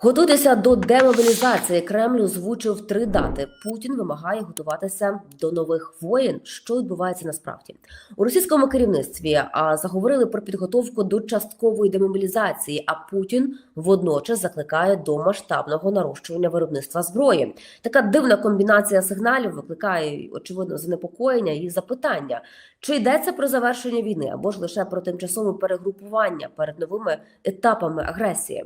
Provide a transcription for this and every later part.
Готуйтеся до демобілізації. Кремль озвучив три дати. Путін вимагає готуватися до нових воєн. Що відбувається насправді у російському керівництві? А заговорили про підготовку до часткової демобілізації. А Путін водночас закликає до масштабного нарощування виробництва зброї. Така дивна комбінація сигналів викликає очевидно занепокоєння і запитання: чи йдеться про завершення війни або ж лише про тимчасове перегрупування перед новими етапами агресії?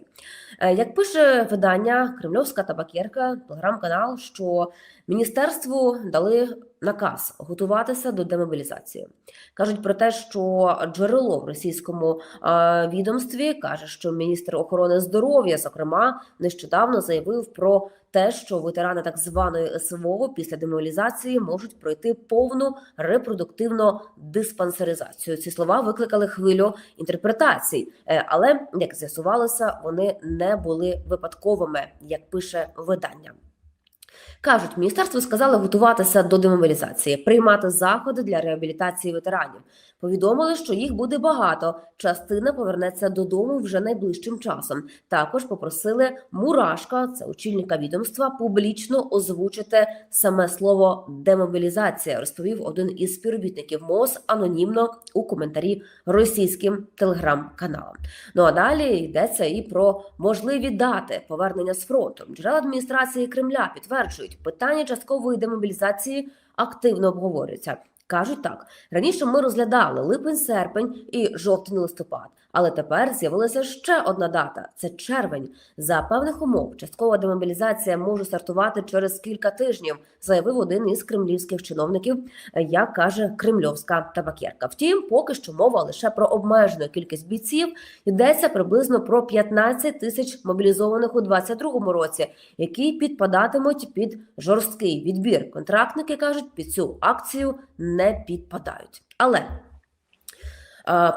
Е, Як пише видання Кремльовська табакерка, телеграм-канал, що міністерству дали наказ готуватися до демобілізації. Кажуть про те, що джерело в російському е, відомстві каже, що міністр охорони здоров'я, зокрема, нещодавно заявив про те, що ветерани так званої СВО після демобілізації можуть пройти повну репродуктивну диспансеризацію. Ці слова викликали хвилю інтерпретацій, Е, але як з'ясувалося, вони не були випадковими, як пише видання. Кажуть, міністерство сказали готуватися до демобілізації, приймати заходи для реабілітації ветеранів. Повідомили, що їх буде багато. Частина повернеться додому вже найближчим часом. Також попросили Мурашка, це очільника відомства, публічно озвучити саме слово демобілізація. Розповів один із співробітників МОЗ анонімно у коментарі російським телеграм-каналам. Ну а далі йдеться і про можливі дати повернення з фронту. Джерела адміністрації Кремля підтверджують, питання часткової демобілізації активно обговорюється. Кажуть так: раніше ми розглядали липень-серпень і жовтень-листопад, але тепер з'явилася ще одна дата це червень. За певних умов часткова демобілізація може стартувати через кілька тижнів, заявив один із кремлівських чиновників, як каже кремльовська табакерка. Втім, поки що мова лише про обмежену кількість бійців. Йдеться приблизно про 15 тисяч мобілізованих у 2022 році, які підпадатимуть під жорсткий відбір. Контрактники кажуть, під цю акцію не підпадають. Але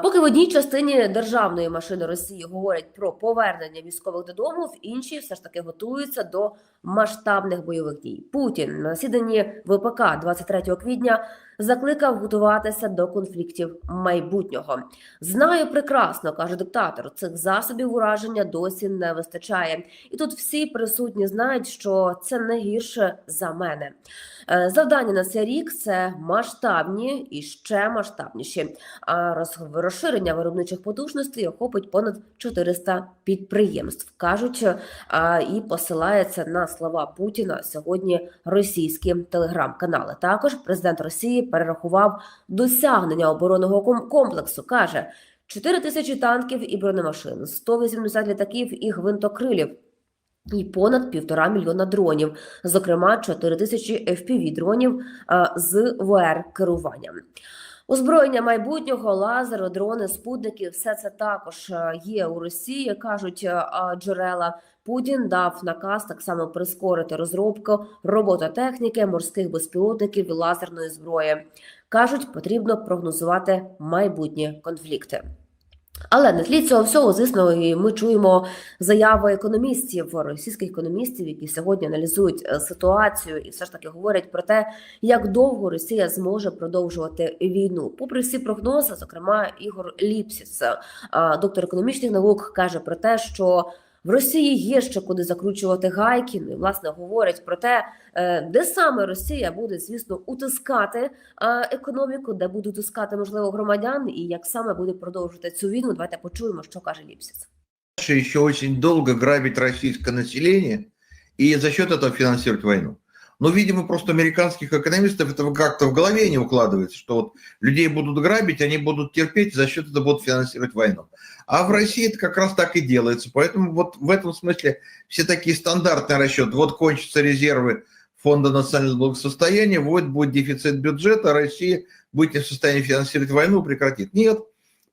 поки в одній частині державної машини Росії говорять про повернення військових додому, в іншій все ж таки готуються до масштабних бойових дій. Путін на засіданні ВПК 23 квітня закликав готуватися до конфліктів майбутнього. Знаю прекрасно, каже диктатор. Цих засобів ураження досі не вистачає, і тут всі присутні знають, що це не гірше за мене. Е, Завдання на цей рік це масштабні і ще масштабніші. А розширення виробничих потужностей охопить понад 400 підприємств. кажуть а, і посилається на слова Путіна сьогодні російські телеграм-канали. Також президент Росії перерахував досягнення оборонного комплексу. каже 4 тисячі танків і бронемашин, 180 літаків і гвинтокрилів. І понад півтора мільйона дронів, зокрема 4 тисячі FPV дронів з ВР керуванням. Озброєння майбутнього, лазери, дрони, спутники все це також е, є у Росії. кажуть е, джерела. Путін дав наказ так само прискорити розробку робототехніки, морських безпілотників і лазерної зброї. кажуть, потрібно прогнозувати майбутні конфлікти. Але на тлі цього всього, звісно, і ми чуємо заяви економістів, російських економістів, які сьогодні аналізують е, ситуацію і все ж таки говорять про те, як довго Росія зможе продовжувати війну. Попри всі прогнози, зокрема Ігор Ліпсіс, е, доктор економічних наук, каже про те, що в Росії є ще куди закручувати гайки. Ну і власне говорять про те, е, де саме Росія буде, звісно, утискати е, економіку, де буде утискати можливо громадян, і як саме буде продовжувати цю війну. Давайте почуємо, що каже Ліпсіс. Ще еще довго грабить російське населення і за счет этого фінансують войну. Но, видимо, просто американских экономистов это как-то в голове не укладывается, что вот людей будут грабить, они будут терпеть, за счет этого будут финансировать войну. А в России это как раз так и делается. Поэтому вот в этом смысле все такие стандартные расчеты. Вот кончатся резервы Фонда национального благосостояния, вот будет дефицит бюджета, Россия будет не в состоянии финансировать войну, прекратит. Нет,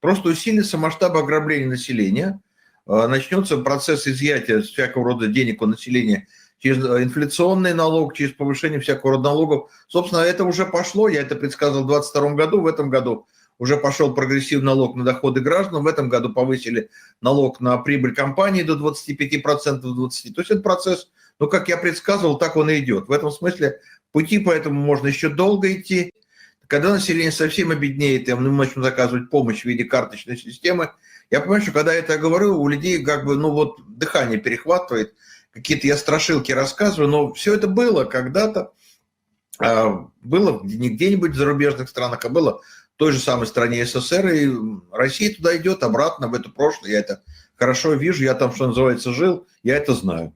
просто усилится масштаб ограбления населения, э, начнется процесс изъятия всякого рода денег у населения через э, инфляционный налог, через повышение всякого рода налогов. Собственно, это уже пошло, я это предсказывал в 2022 году, в этом году уже пошел прогрессивный налог на доходы граждан, в этом году повысили налог на прибыль компании до 25%, 20%. То есть этот процесс, ну, как я предсказывал, так он и идет. В этом смысле пути поэтому можно еще долго идти. Когда население совсем обеднеет, и мы начнем заказывать помощь в виде карточной системы, Я понимаю, что когда я это говорю, у людей как бы, ну вот, дыхание перехватывает, какие-то я страшилки рассказываю, но все это было когда-то, а, было не где-нибудь в зарубежных странах, а было в той же самой стране СССР, и Россия туда идет обратно в это прошлое, я это хорошо вижу, я там, что называется, жил, я это знаю.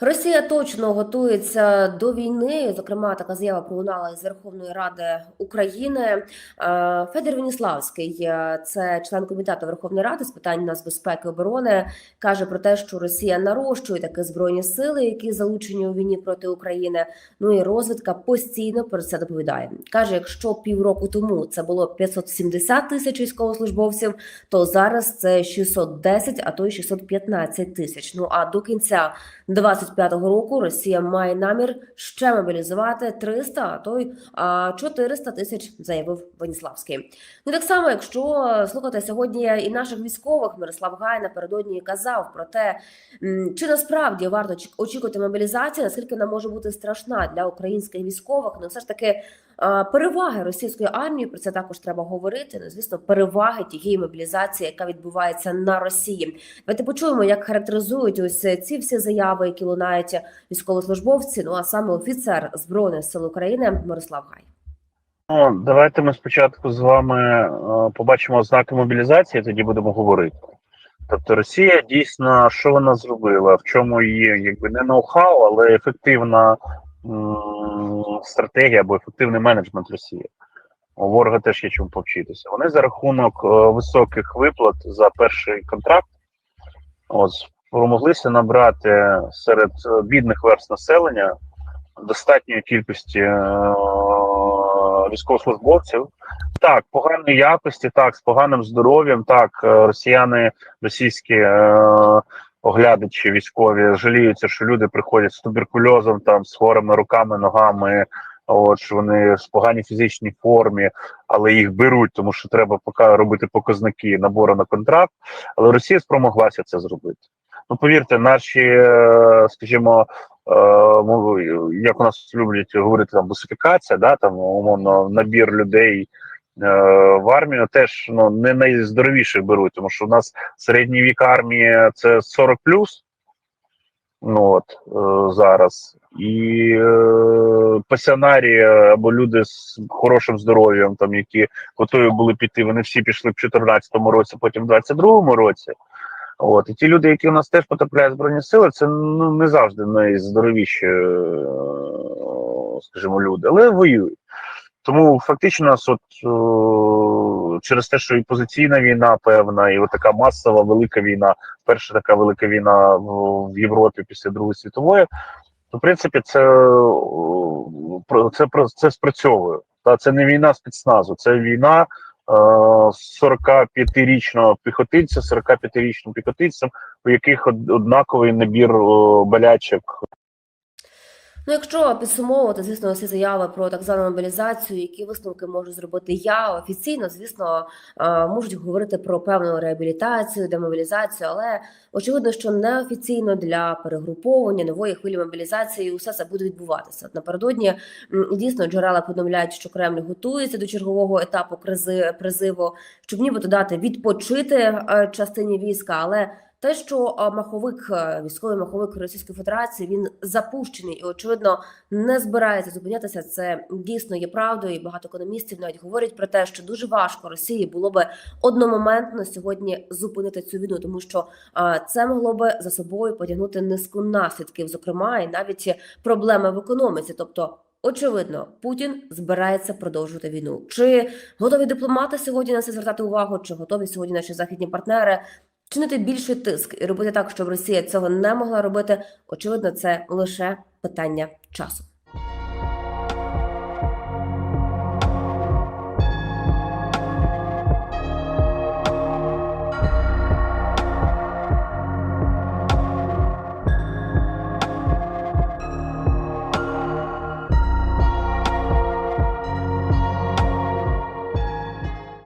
Росія точно готується до війни. Зокрема, така заява пролунала із Верховної Ради України. Е, Федір Веніславський, е, це член комітету Верховної Ради з питань нацбезпеки і оборони, каже про те, що Росія нарощує такі збройні сили, які залучені у війні проти України. Ну і розвідка постійно про це доповідає. каже, якщо півроку тому це було 570 тисяч військовослужбовців, то зараз це 610, а то й 615 тисяч. Ну а до кінця 25-го року Росія має намір ще мобілізувати 300, а то й 400 тисяч, заявив Веніславський. Ну так само, якщо слухати сьогодні і наших військових, Мирослав Гай напередодні казав про те, чи насправді варто очікувати мобілізації, наскільки вона може бути страшна для українських військових. Ну все ж таки переваги російської армії про це також треба говорити. Ну, звісно, переваги тієї мобілізації, яка відбувається на Росії. Давайте почуємо, як характеризують ось ці всі заяви, які лунають військовослужбовці. Ну а саме офіцер збройних сил України Мирослав Гай. Ну, давайте ми спочатку з вами е, побачимо ознаки мобілізації, тоді будемо говорити. Тобто Росія дійсно, що вона зробила, в чому є якби не ноу-хау, але ефективна стратегія або ефективний менеджмент Росії. У ворога теж є чому повчитися. Вони за рахунок е, високих виплат за перший контракт от, спромоглися набрати серед е, бідних верст населення достатньої кількості е, військовослужбовців. Так, поганої якості, так, з поганим здоров'ям, так, е, росіяни, російські е, оглядачі військові жаліються, що люди приходять з туберкульозом, там, з хворими руками, ногами, от, що вони в поганій фізичній формі, але їх беруть, тому що треба пока робити показники набору на контракт. Але Росія спромоглася це зробити. Ну, повірте, наші, е, скажімо, е, як у нас люблять говорити, там бусифікація, да, там умовно набір людей е, в армію теж ну, не найздоровіших беруть, тому що у нас середній вік армії це 40 плюс. Ну от зараз. І е, пасіонарі або люди з хорошим здоров'ям, там які готові були піти, вони всі пішли в 2014 році, потім в 2022 році. От і ті люди, які у нас теж потрапляють збройні сили, це ну не завжди найздоровіші, е, скажімо, люди, але воюють. Тому фактично нас от е, через те, що і позиційна війна певна, і от така масова велика війна, перша така велика війна в, в Європі після Другої світової, то в принципі це, е, це, про- це спрацьовує. Та це не війна спецназу, це війна 45-річного піхотинця, 45-річним піхотинцем, у яких однаковий набір болячок. Ну, якщо підсумовувати, звісно, всі заяви про так звану мобілізацію, які висновки можу зробити я офіційно, звісно, можуть говорити про певну реабілітацію, демобілізацію, але очевидно, що неофіційно для перегруповання нової хвилі мобілізації усе це буде відбуватися. Напередодні дійсно джерела повідомляють, що Кремль готується до чергового етапу кризи призиву, щоб нібито дати відпочити е, частині війська, але те, що маховик, е, військовий маховик Російської Федерації, він запущений і очевидно не збирається зупинятися. Це дійсно є правдою. І багато економістів навіть говорять про те, що дуже важко Росії було би одномоментно сьогодні зупинити цю війну, тому що це могло би за собою потягнути низку наслідків, зокрема, і навіть проблеми в економіці, тобто. Очевидно, Путін збирається продовжувати війну. Чи готові дипломати сьогодні на це звертати увагу? Чи готові сьогодні наші західні партнери чинити більший тиск і робити так, щоб Росія цього не могла робити, очевидно, це лише питання часу.